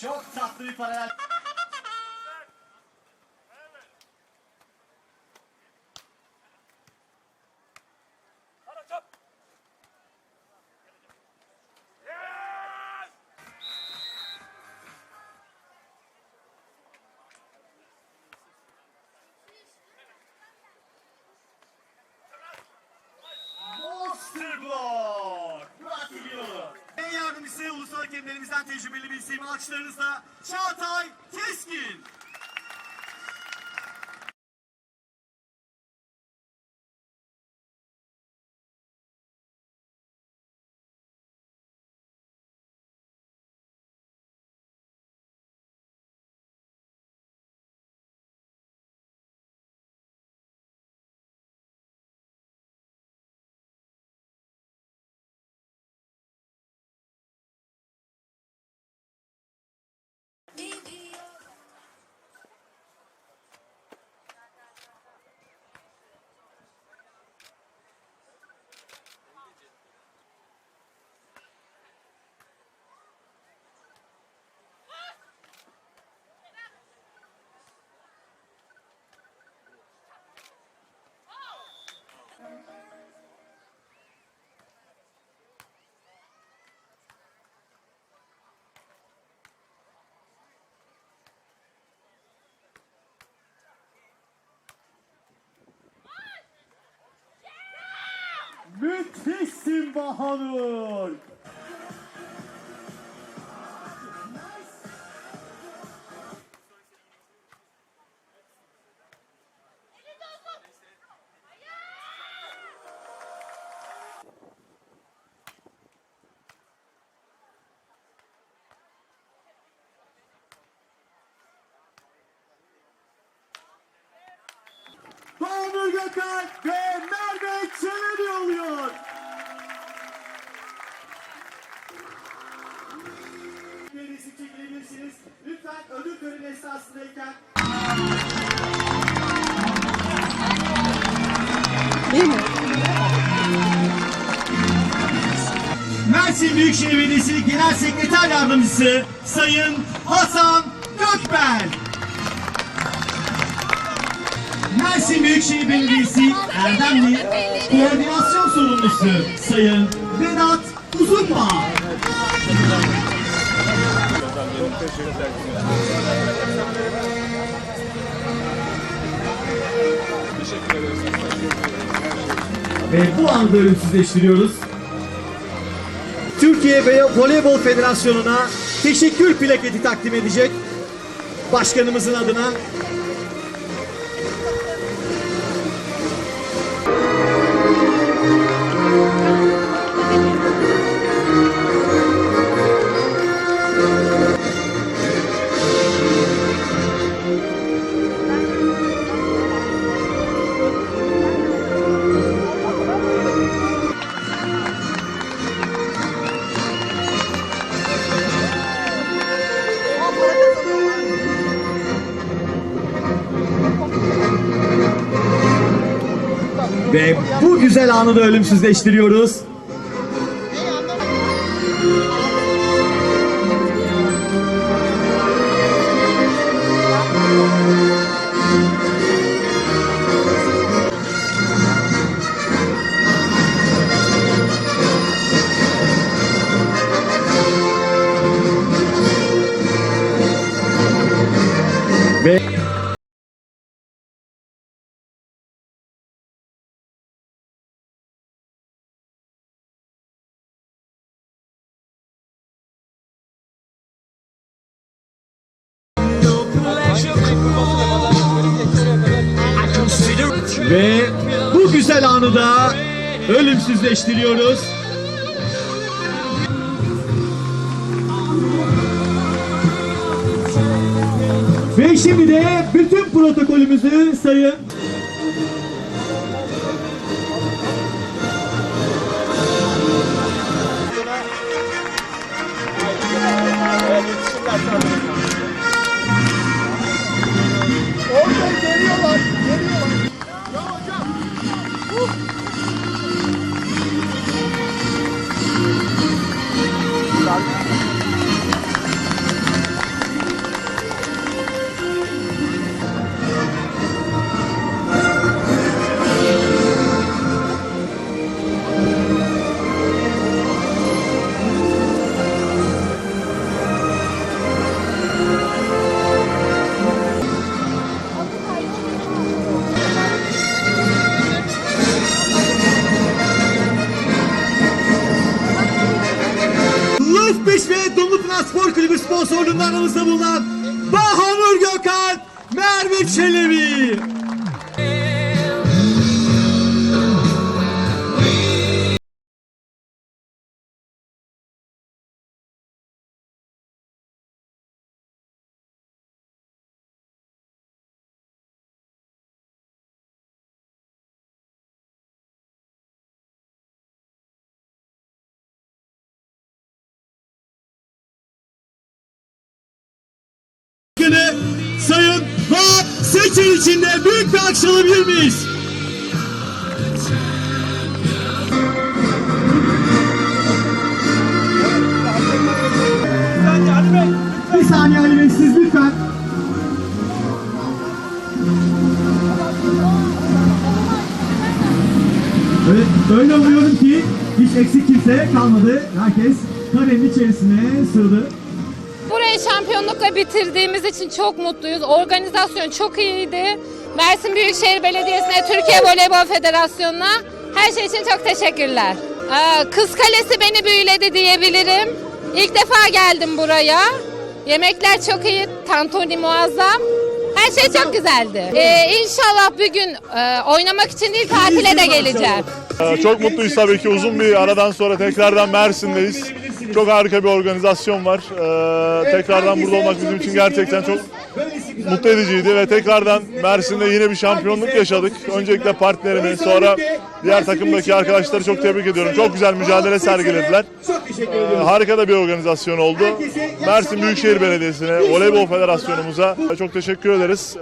Çok tatlı bir paralel. Hakemlerimizden tecrübeli bir isim alkışlarınızla Çağatay Keskin. Müthişsin Bahanur. Gökhan ve Merve Çelebi oluyor. Resim çekilebilirsiniz. Lütfen ödül töreni esnasındayken Mersin Büyükşehir Belediyesi Genel Sekreter Yardımcısı Sayın Hasan Gökbel. Mersin Büyükşehir Belediyesi Erdemli Koordinasyon Sorumlusu Sayın Vedat Uzunbağ. Ve bu anda ölümsüzleştiriyoruz. Türkiye Voleybol Federasyonu'na teşekkür plaketi takdim edecek. Başkanımızın adına Ve bu güzel anı da ölümsüzleştiriyoruz. Ve Ve bu güzel anı da ölümsüzleştiriyoruz. Ve şimdi de bütün protokolümüzü sayın Aramızda bulunan Bahanur Gökhan, Merve Çelebi. Sayın Vahap Seçil içinde büyük bir alkış alabilir? Bir saniye Ali Bey siz lütfen. Evet, öyle umuyorum ki hiç eksik kimse kalmadı. Herkes karenin içerisine sığdı. Burayı şampiyonlukla bitirdiğimiz için çok mutluyuz. Organizasyon çok iyiydi. Mersin Büyükşehir Belediyesi'ne, Türkiye Voleybol Federasyonu'na her şey için çok teşekkürler. Kız Kalesi beni büyüledi diyebilirim. İlk defa geldim buraya. Yemekler çok iyi, tantuni muazzam. Her şey çok güzeldi. Ee, inşallah bir gün e, oynamak için değil tatile de geleceğim. Çok mutluyuz tabii ki uzun bir aradan sonra tekrardan Mersin'deyiz. Çok harika bir organizasyon var. Ee, tekrardan burada olmak bizim için gerçekten çok mutlu ediciydi ve tekrardan Mersin'de yine bir şampiyonluk yaşadık. Öncelikle partnerimi sonra diğer takımdaki arkadaşları çok tebrik ediyorum. Çok güzel mücadele sergilediler. Ee. Harika da bir organizasyon oldu. Mersin Büyükşehir Belediyesi'ne, Voleybol Federasyonumuza çok teşekkür ederiz.